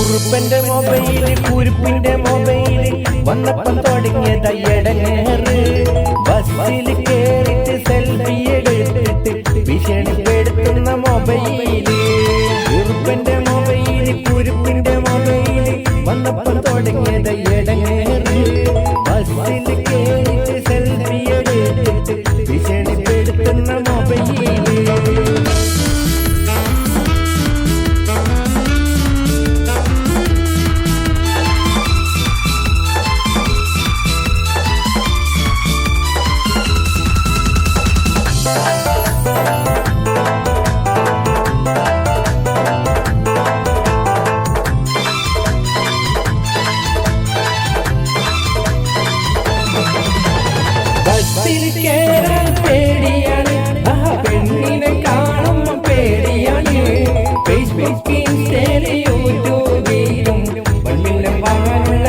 കുറുപ്പന്റെ mobile കുരുപ്പിന്റെ mobile. വന്നപ്പം തുടങ്ങിയത് എടങ്ങേറ്. ബസ്സിൽ കേറിട്ട് സെൽഫി എടുത്തിട്ട് ഭീഷണിപ്പെടുത്തുന്ന മൊബൈൽ. കുറുപ്പന്റെ മൊബൈൽ കുരുപ്പിന്റെ മൊബൈൽ. വന്നപ്പം തുടങ്ങിയത് എടങ്ങേറ്. ബസ്സിൽ കേറിട്ട് ബസ്സിൽ കേറാൻ ഫേസ്ബുക്കിൽ യൂട്യൂബിലും വാങ്ങാനുള്ള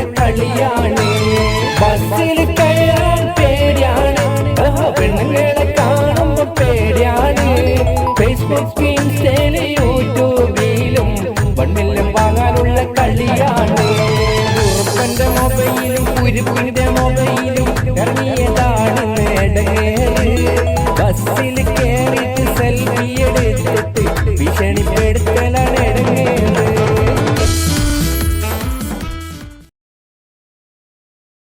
ഫേസ്ബുക്കിൽ യൂട്യൂബിലും വാങ്ങാനുള്ള മൊബൈലും മൊബൈലും நடங்கேறு பஸ்ஸில் கேறிட்டு